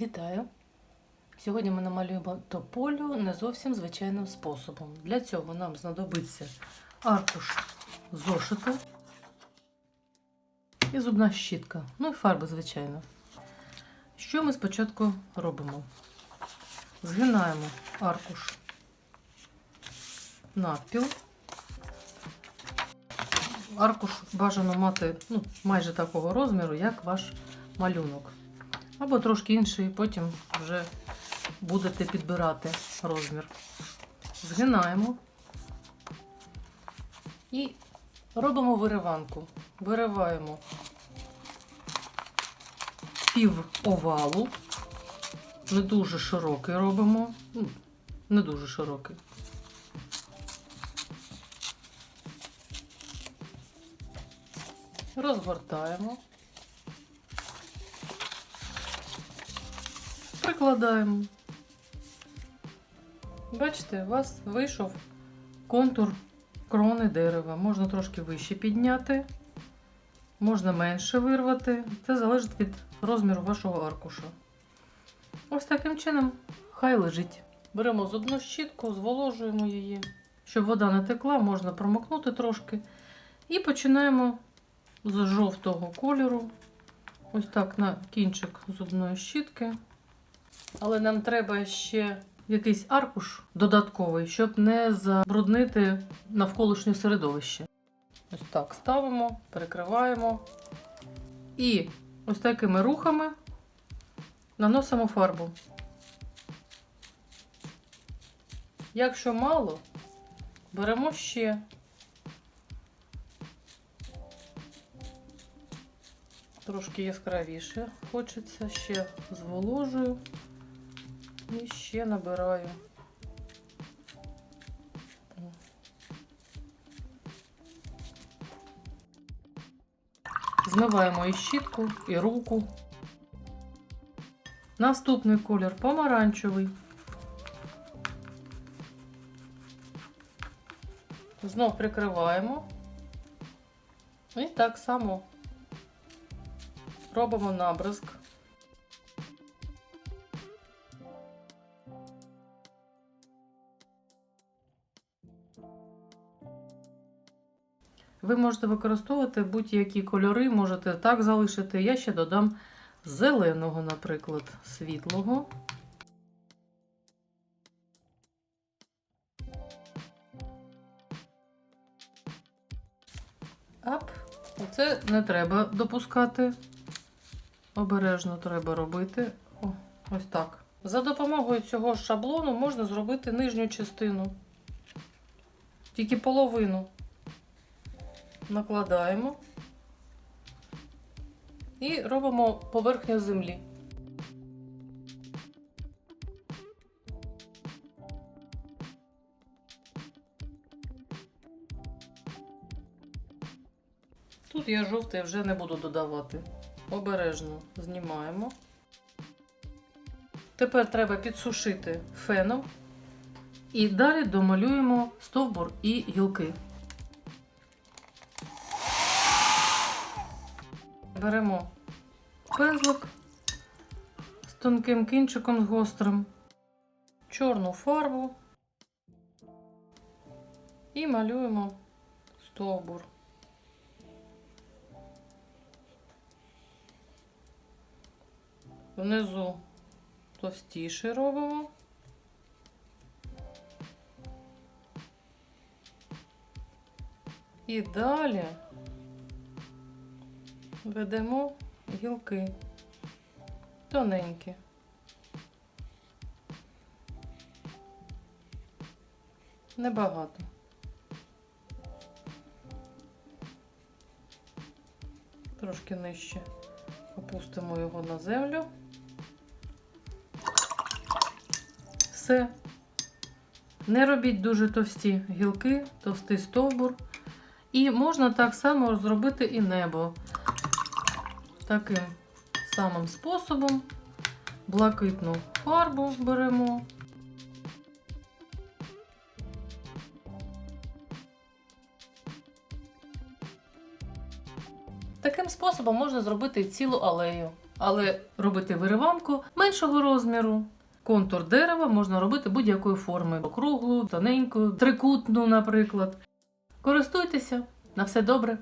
Вітаю! Сьогодні ми намалюємо тополю не зовсім звичайним способом. Для цього нам знадобиться аркуш зошита і зубна щітка. Ну і фарби, звичайно. Що ми спочатку робимо? Згинаємо аркуш навпіл. Аркуш бажано мати ну, майже такого розміру, як ваш малюнок. Або трошки інший, потім вже будете підбирати розмір. Згинаємо і робимо вириванку. Вириваємо пів овалу, не дуже широкий робимо, ну, не дуже широкий. Розгортаємо. Прикладаємо. Бачите, у вас вийшов контур крони дерева. Можна трошки вище підняти, можна менше вирвати. Це залежить від розміру вашого аркуша. Ось таким чином хай лежить. Беремо зубну щітку, зволожуємо її. Щоб вода не текла, можна промокнути трошки. І починаємо з жовтого кольору. Ось так на кінчик зубної щітки. Але нам треба ще якийсь аркуш додатковий, щоб не забруднити навколишнє середовище. Ось так ставимо, перекриваємо. І ось такими рухами наносимо фарбу. Якщо мало, беремо ще. Трошки яскравіше хочеться, ще зволожую. І ще набираю. Змиваємо і щітку, і руку. Наступний колір помаранчевий. Знов прикриваємо. І так само робимо набризк. Ви можете використовувати будь-які кольори, можете так залишити. Я ще додам зеленого, наприклад, світлого. Ап. Оце не треба допускати. Обережно треба робити. О, ось так. За допомогою цього шаблону можна зробити нижню частину. Тільки половину накладаємо і робимо поверхню землі. Тут я жовтий вже не буду додавати. Обережно знімаємо. Тепер треба підсушити феном і далі домалюємо стовбур і гілки. Беремо пензлик з тонким кінчиком з гострим, чорну фарбу і малюємо стовбур. Внизу товстіше робимо. І далі ведемо гілки тоненькі. Небагато. Трошки нижче опустимо його на землю. Все. Не робіть дуже товсті гілки, товстий стовбур. І можна так само зробити і небо. Таким самим способом. Блакитну фарбу беремо. Таким способом можна зробити цілу алею. але робити вириванку меншого розміру. Контур дерева можна робити будь-якої форми: округлу, тоненькою, трикутну, наприклад. Користуйтеся, на все добре.